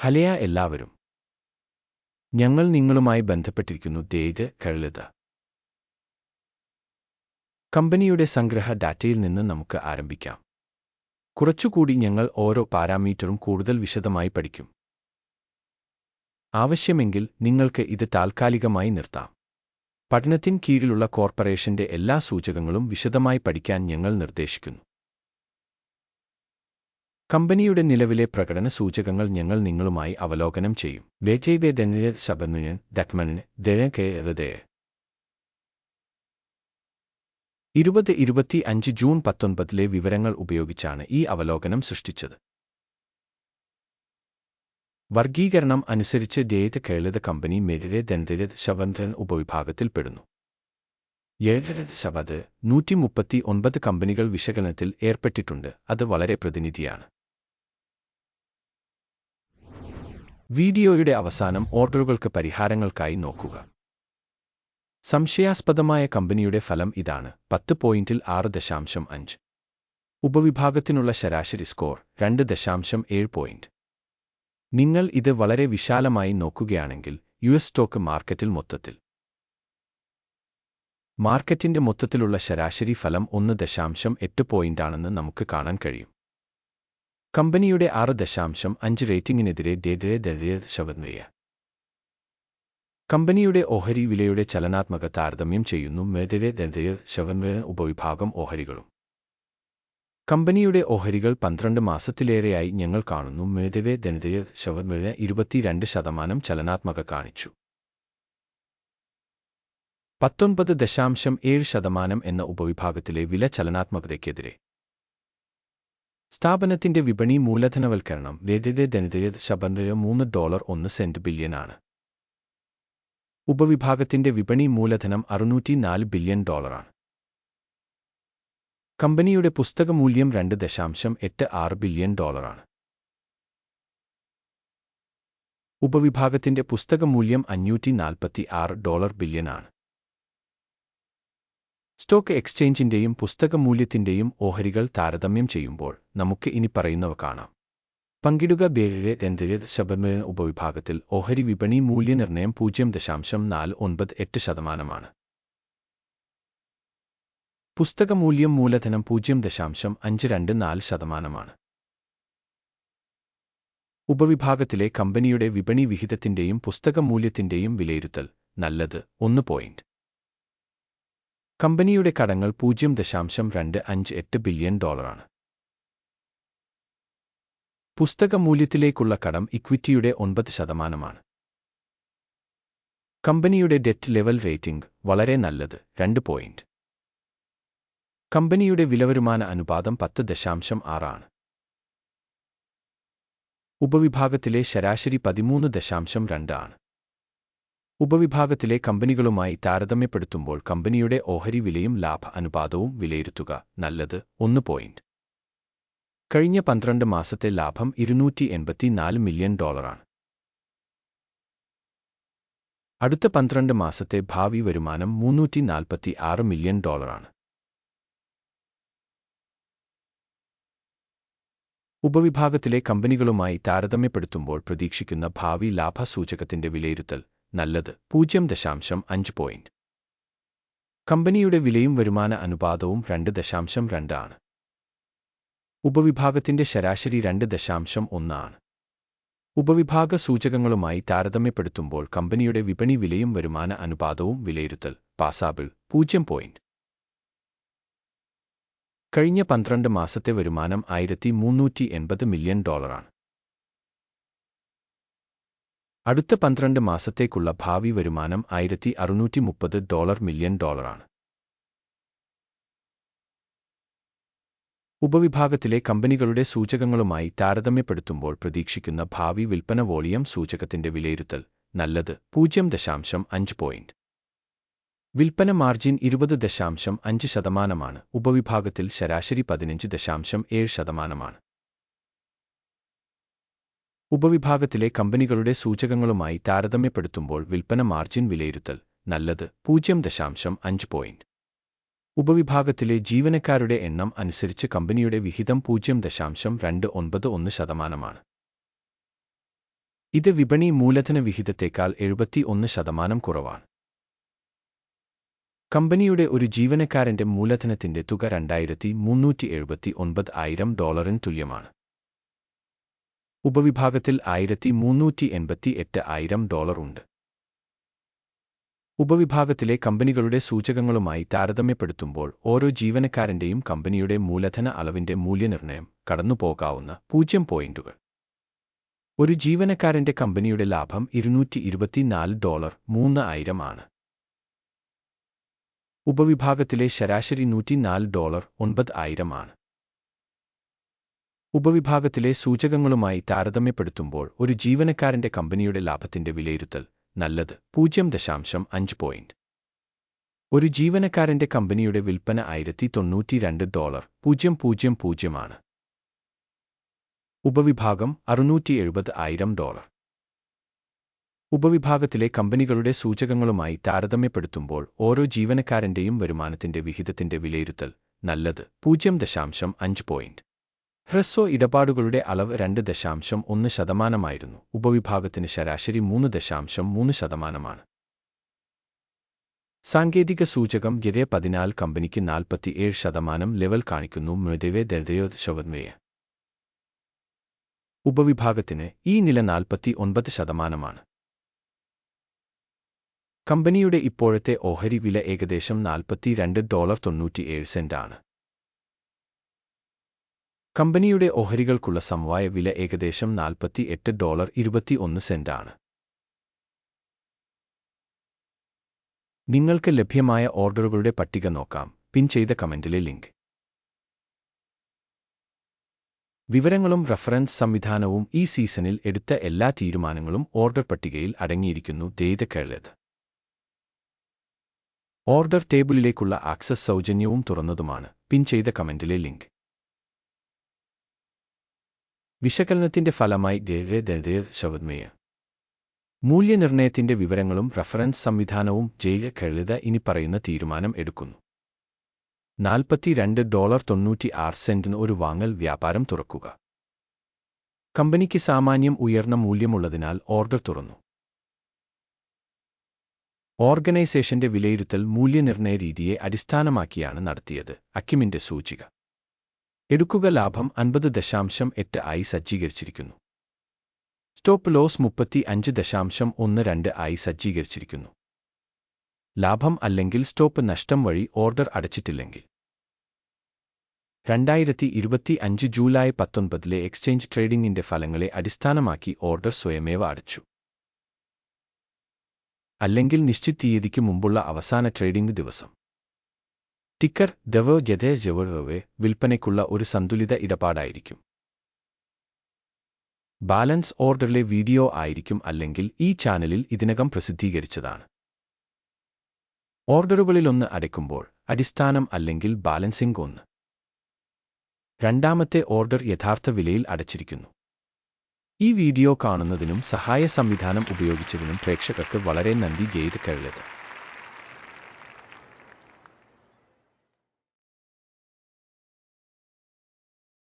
ഹലയ എല്ലാവരും. ഞങ്ങൾ നിങ്ങളുമായി ബന്ധപ്പെട്ടിരിക്കുന്നു തേജ് കഴുത കമ്പനിയുടെ സംഗ്രഹ ഡാറ്റയിൽ നിന്ന് നമുക്ക് ആരംഭിക്കാം. കുറച്ചുകൂടി ഞങ്ങൾ ഓരോ പാരാമീറ്ററും കൂടുതൽ വിശദമായി പഠിക്കും. ആവശ്യമെങ്കിൽ നിങ്ങൾക്ക് ഇത് താൽക്കാലികമായി നിർത്താം. പഠനത്തിൻ കീഴിലുള്ള കോർപ്പറേഷന്റെ എല്ലാ സൂചകങ്ങളും വിശദമായി പഠിക്കാൻ ഞങ്ങൾ നിർദ്ദേശിക്കുന്നു. കമ്പനിയുടെ നിലവിലെ പ്രകടന സൂചകങ്ങൾ ഞങ്ങൾ നിങ്ങളുമായി അവലോകനം ചെയ്യും. വേജൈവേദന ശബനുന് ഡക്മന് ദഴകേറതേ ഇരുപത് ഇരുപത്തി അഞ്ച് ജൂൺ പത്തൊൻപതിലെ വിവരങ്ങൾ ഉപയോഗിച്ചാണ് ഈ അവലോകനം സൃഷ്ടിച്ചത്. വർഗീകരണം അനുസരിച്ച് ഡേത് കേളിത കമ്പനി മെരിരെ ദന്തര ശവന്തൻ ഉപവിഭാഗത്തിൽപ്പെടുന്നു ഏഴരത് ശവത് നൂറ്റി മുപ്പത്തി ഒൻപത് കമ്പനികൾ വിശകലനത്തിൽ ഏർപ്പെട്ടിട്ടുണ്ട്. അത് വളരെ പ്രതിനിധിയാണ്. വീഡിയോയുടെ അവസാനം ഓർഡറുകൾക്ക് പരിഹാരങ്ങൾക്കായി നോക്കുക. സംശയാസ്പദമായ കമ്പനിയുടെ ഫലം ഇതാണ്. പത്ത് പോയിന്റിൽ ആറ് ദശാംശം അഞ്ച്. ഉപവിഭാഗത്തിനുള്ള ശരാശരി സ്കോർ രണ്ട് ദശാംശം ഏഴ് പോയിന്റ്. നിങ്ങൾ ഇത് വളരെ വിശാലമായി നോക്കുകയാണെങ്കിൽ യു എസ് സ്റ്റോക്ക് മാർക്കറ്റിൽ മൊത്തത്തിൽ. മാർക്കറ്റിന്റെ മൊത്തത്തിലുള്ള ശരാശരി ഫലം ഒന്ന് ദശാംശം എട്ട് പോയിന്റാണെന്ന് നമുക്ക് കാണാൻ കഴിയും. കമ്പനിയുടെ ആറ് ദശാംശം അഞ്ച് റേറ്റിംഗിനെതിരെ ഡേഡേ ദരിയ ശവന്വയ കമ്പനിയുടെ ഓഹരി വിലയുടെ ചലനാത്മക താരതമ്യം ചെയ്യുന്നു മെതിരെ ദരിയ ശവന്വയ ഉപവിഭാഗം ഓഹരികളും. കമ്പനിയുടെ ഓഹരികൾ പന്ത്രണ്ട് മാസത്തിലേറെയായി ഞങ്ങൾ കാണുന്നു മേധവെ ദനിതയ ശവന്വയ ഇരുപത്തിരണ്ട് ശതമാനം ചലനാത്മക കാണിച്ചു. പത്തൊൻപത് ദശാംശം ഏഴ് ശതമാനം എന്ന ഉപവിഭാഗത്തിലെ വില ചലനാത്മകതയ്ക്കെതിരെ സ്ഥാപനത്തിന്റെ വിപണി മൂലധനവൽക്കരണം വേദിത ധനിതയ ശബന്ധയ മൂന്ന് ഡോളർ ഒന്ന് സെന്റ് ബില്യൺ ആണ്. ഉപവിഭാഗത്തിന്റെ വിപണി മൂലധനം അറുന്നൂറ്റി നാല് ബില്യൺ ഡോളറാണ് കമ്പനിയുടെ പുസ്തക മൂല്യം രണ്ട് ദശാംശം എട്ട് ആറ് ബില്യൺ ഡോളറാണ് ഉപവിഭാഗത്തിന്റെ പുസ്തക മൂല്യം അഞ്ഞൂറ്റി നാൽപ്പത്തി ആറ് ഡോളർ ബില്യനാണ് സ്റ്റോക്ക് എക്സ്ചേഞ്ചിന്റെയും പുസ്തക മൂല്യത്തിന്റെയും ഓഹരികൾ താരതമ്യം ചെയ്യുമ്പോൾ നമുക്ക് ഇനി പറയുന്നവ കാണാം. പങ്കിടുക ബേരിലെ രണ്ടിലെ ശബരിമല ഉപവിഭാഗത്തിൽ ഓഹരി വിപണി മൂല്യനിർണയം പൂജ്യം ദശാംശം നാല് ഒൻപത് എട്ട് ശതമാനമാണ്. പുസ്തക മൂല്യം മൂലധനം പൂജ്യം ദശാംശം അഞ്ച് രണ്ട് നാല് ശതമാനമാണ്. ഉപവിഭാഗത്തിലെ കമ്പനിയുടെ വിപണി വിഹിതത്തിന്റെയും പുസ്തക മൂല്യത്തിന്റെയും വിലയിരുത്തൽ നല്ലത് ഒന്ന് പോയിന്റ്. കമ്പനിയുടെ കടങ്ങൾ പൂജ്യം ദശാംശം രണ്ട് അഞ്ച് എട്ട് ബില്യൺ ഡോളറാണ്. പുസ്തക മൂല്യത്തിലേക്കുള്ള കടം ഇക്വിറ്റിയുടെ ഒൻപത് ശതമാനമാണ്. കമ്പനിയുടെ ഡെറ്റ് ലെവൽ റേറ്റിംഗ് വളരെ നല്ലത് രണ്ട് പോയിന്റ്. കമ്പനിയുടെ വിലവരുമാന അനുപാതം പത്ത് ദശാംശം ആറാണ്. ഉപവിഭാഗത്തിലെ ശരാശരി പതിമൂന്ന് ദശാംശം രണ്ട് ആണ്. ഉപവിഭാഗത്തിലെ കമ്പനികളുമായി താരതമ്യപ്പെടുത്തുമ്പോൾ കമ്പനിയുടെ ഓഹരി വിലയും ലാഭ അനുപാതവും വിലയിരുത്തുക നല്ലത്. ഒന്ന് പോയിന്റ്. കഴിഞ്ഞ പന്ത്രണ്ട് മാസത്തെ ലാഭം ഇരുന്നൂറ്റി എൺപത്തിനാല് മില്യൺ ഡോളറാണ്. അടുത്ത പന്ത്രണ്ട് മാസത്തെ ഭാവി വരുമാനം മുന്നൂറ്റി നാൽപ്പത്തി ആറ് മില്യൺ ഡോളറാണ്. ഉപവിഭാഗത്തിലെ കമ്പനികളുമായി താരതമ്യപ്പെടുത്തുമ്പോൾ പ്രതീക്ഷിക്കുന്ന ഭാവി ലാഭസൂചകത്തിന്റെ വിലയിരുത്തൽ നല്ലത്. പൂജ്യം ദശാംശം അഞ്ച് പോയിന്റ് കമ്പനിയുടെ വിലയും വരുമാന അനുപാതവും രണ്ട് ദശാംശം രണ്ട് ആണ്. ഉപവിഭാഗത്തിന്റെ ശരാശരി രണ്ട് ദശാംശം ഒന്ന് ആണ്. ഉപവിഭാഗ സൂചകങ്ങളുമായി താരതമ്യപ്പെടുത്തുമ്പോൾ കമ്പനിയുടെ വിപണി വിലയും വരുമാന അനുപാതവും വിലയിരുത്തൽ പാസാബിൾ പൂജ്യം പോയിന്റ് കഴിഞ്ഞ പന്ത്രണ്ട് മാസത്തെ വരുമാനം ആയിരത്തി മുന്നൂറ്റി എൺപത് മില്യൺ ഡോളറാണ്. അടുത്ത പന്ത്രണ്ട് മാസത്തേക്കുള്ള ഭാവി വരുമാനം ആയിരത്തി അറുന്നൂറ്റി മുപ്പത് ഡോളർ മില്യൺ ഡോളറാണ്. ഉപവിഭാഗത്തിലെ കമ്പനികളുടെ സൂചകങ്ങളുമായി താരതമ്യപ്പെടുത്തുമ്പോൾ പ്രതീക്ഷിക്കുന്ന ഭാവി വിൽപ്പന വോളിയം സൂചകത്തിന്റെ വിലയിരുത്തൽ നല്ലത് പൂജ്യം ദശാംശം അഞ്ച് പോയിന്റ്. വിൽപ്പന മാർജിൻ ഇരുപത് ദശാംശം അഞ്ച് ശതമാനമാണ്. ഉപവിഭാഗത്തിൽ ശരാശരി പതിനഞ്ച് ദശാംശം ഏഴ് ശതമാനമാണ്. ഉപവിഭാഗത്തിലെ കമ്പനികളുടെ സൂചകങ്ങളുമായി താരതമ്യപ്പെടുത്തുമ്പോൾ വിൽപ്പന മാർജിൻ വിലയിരുത്തൽ നല്ലത് പൂജ്യം ദശാംശം അഞ്ച് പോയിന്റ് ഉപവിഭാഗത്തിലെ ജീവനക്കാരുടെ എണ്ണം അനുസരിച്ച് കമ്പനിയുടെ വിഹിതം പൂജ്യം ദശാംശം രണ്ട് ഒൻപത് ഒന്ന് ശതമാനമാണ്. ഇത് വിപണി മൂലധന വിഹിതത്തേക്കാൾ എഴുപത്തി ഒന്ന് ശതമാനം കുറവാണ്. കമ്പനിയുടെ ഒരു ജീവനക്കാരന്റെ മൂലധനത്തിന്റെ തുക രണ്ടായിരത്തി മുന്നൂറ്റി എഴുപത്തി ഒൻപത് ആയിരം ഡോളറിന് തുല്യമാണ്. ഉപവിഭാഗത്തിൽ ആയിരത്തി മുന്നൂറ്റി എൺപത്തി എട്ട് ആയിരം ഡോളർ ഉണ്ട്. ഉപവിഭാഗത്തിലെ കമ്പനികളുടെ സൂചകങ്ങളുമായി താരതമ്യപ്പെടുത്തുമ്പോൾ ഓരോ ജീവനക്കാരന്റെയും കമ്പനിയുടെ മൂലധന അളവിന്റെ മൂല്യനിർണയം കടന്നുപോകാവുന്ന പൂജ്യം പോയിന്റുകൾ. ഒരു ജീവനക്കാരന്റെ കമ്പനിയുടെ ലാഭം ഇരുന്നൂറ്റി ഇരുപത്തിനാല് ഡോളർ മൂന്ന് ആയിരം ആണ്. ഉപവിഭാഗത്തിലെ ശരാശരി നൂറ്റിനാല് ഡോളർ ഒൻപത് ആയിരം ആണ്. ഉപവിഭാഗത്തിലെ സൂചകങ്ങളുമായി താരതമ്യപ്പെടുത്തുമ്പോൾ ഒരു ജീവനക്കാരന്റെ കമ്പനിയുടെ ലാഭത്തിന്റെ വിലയിരുത്തൽ നല്ലത്. പൂജ്യം ദശാംശം അഞ്ച് പോയിന്റ് ഒരു ജീവനക്കാരന്റെ കമ്പനിയുടെ വിൽപ്പന ആയിരത്തി തൊണ്ണൂറ്റി രണ്ട് ഡോളർ. പൂജ്യം പൂജ്യം പൂജ്യമാണ് ഉപവിഭാഗം അറുന്നൂറ്റി എഴുപത് ആയിരം ഡോളർ. ഉപവിഭാഗത്തിലെ കമ്പനികളുടെ സൂചകങ്ങളുമായി താരതമ്യപ്പെടുത്തുമ്പോൾ ഓരോ ജീവനക്കാരന്റെയും വരുമാനത്തിന്റെ വിഹിതത്തിന്റെ വിലയിരുത്തൽ നല്ലത്. പൂജ്യം ദശാംശം അഞ്ച് പോയിന്റ് ഹ്രസ്വ ഇടപാടുകളുടെ അളവ് രണ്ട് ദശാംശം ഒന്ന് ശതമാനമായിരുന്നു. ഉപവിഭാഗത്തിന് ശരാശരി മൂന്ന് ദശാംശം മൂന്ന് ശതമാനമാണ്. സാങ്കേതിക സൂചകം ഗതേ പതിനാല് കമ്പനിക്ക് നാൽപ്പത്തിയേഴ് ശതമാനം ലെവൽ കാണിക്കുന്നു. മൃദവേ ദന്തയോ ശവന്മയ ഉപവിഭാഗത്തിന് ഈ നില നാൽപ്പത്തി ഒൻപത് ശതമാനമാണ്. കമ്പനിയുടെ ഇപ്പോഴത്തെ ഓഹരി വില ഏകദേശം നാൽപ്പത്തി രണ്ട് ഡോളർ തൊണ്ണൂറ്റിയേഴ് സെന്റാണ്. കമ്പനിയുടെ ഓഹരികൾക്കുള്ള സമവായ വില ഏകദേശം നാൽപ്പത്തി എട്ട് ഡോളർ ഇരുപത്തി ഒന്ന് സെന്റ് ആണ് നിങ്ങൾക്ക് ലഭ്യമായ ഓർഡറുകളുടെ പട്ടിക നോക്കാം. പിൻ ചെയ്ത കമന്റിലെ ലിങ്ക്. വിവരങ്ങളും റഫറൻസ് സംവിധാനവും ഈ സീസണിൽ എടുത്ത എല്ലാ തീരുമാനങ്ങളും ഓർഡർ പട്ടികയിൽ അടങ്ങിയിരിക്കുന്നു. ദെയ്ത കേളത്. Order ടേബിളിലേക്കുള്ള access സൗജന്യവും തുറന്നതുമാണ്. പിൻ ചെയ്ത കമന്റിലെ ലിങ്ക്. വിശകലനത്തിന്റെ ഫലമായി ശവത്മേയ. മൂല്യനിർണയത്തിന്റെ വിവരങ്ങളും റഫറൻസ് സംവിധാനവും ജയില കഴുത ഇനി പറയുന്ന തീരുമാനം എടുക്കുന്നു. നാൽപ്പത്തിരണ്ട് ഡോളർ തൊണ്ണൂറ്റി ആറ് സെന്റിന് ഒരു വാങ്ങൽ വ്യാപാരം തുറക്കുക. കമ്പനിക്ക് സാമാന്യം ഉയർന്ന മൂല്യമുള്ളതിനാൽ ഓർഡർ തുറന്നു. ഓർഗനൈസേഷന്റെ വിലയിരുത്തൽ മൂല്യനിർണയ രീതിയെ അടിസ്ഥാനമാക്കിയാണ് നടത്തിയത് അക്കിമിന്റെ സൂചിക. എടുക്കുക ലാഭം അൻപത് ദശാംശം എട്ട് ആയി സജ്ജീകരിച്ചിരിക്കുന്നു. സ്റ്റോപ്പ് ലോസ് മുപ്പത്തി അഞ്ച് ദശാംശം ഒന്ന് രണ്ട് ആയി സജ്ജീകരിച്ചിരിക്കുന്നു. ലാഭം അല്ലെങ്കിൽ സ്റ്റോപ്പ് നഷ്ടം വഴി ഓർഡർ അടച്ചിട്ടില്ലെങ്കിൽ. രണ്ടായിരത്തി ഇരുപത്തി അഞ്ച് ജൂലൈ പത്തൊൻപതിലെ എക്സ്ചേഞ്ച് ട്രേഡിംഗിന്റെ ഫലങ്ങളെ അടിസ്ഥാനമാക്കി ഓർഡർ സ്വയമേവ അടച്ചു. അല്ലെങ്കിൽ നിശ്ചിത തീയതിക്ക് മുമ്പുള്ള അവസാന ട്രേഡിംഗ് ദിവസം. ടിക്കർ ദവോ ജതേ ജവേ വിൽപ്പനയ്ക്കുള്ള ഒരു സന്തുലിത ഇടപാടായിരിക്കും. ബാലൻസ് ഓർഡറിലെ വീഡിയോ ആയിരിക്കും അല്ലെങ്കിൽ ഈ ചാനലിൽ ഇതിനകം പ്രസിദ്ധീകരിച്ചതാണ്. ഓർഡറുകളിലൊന്ന് അടയ്ക്കുമ്പോൾ അടിസ്ഥാനം അല്ലെങ്കിൽ ബാലൻസിംഗ് ഒന്ന്. രണ്ടാമത്തെ ഓർഡർ യഥാർത്ഥ വിലയിൽ അടച്ചിരിക്കുന്നു. ഈ വീഡിയോ കാണുന്നതിനും സഹായ സംവിധാനം ഉപയോഗിച്ചതിനും പ്രേക്ഷകർക്ക് വളരെ നന്ദി ഗെയ്ത് കഴിയത്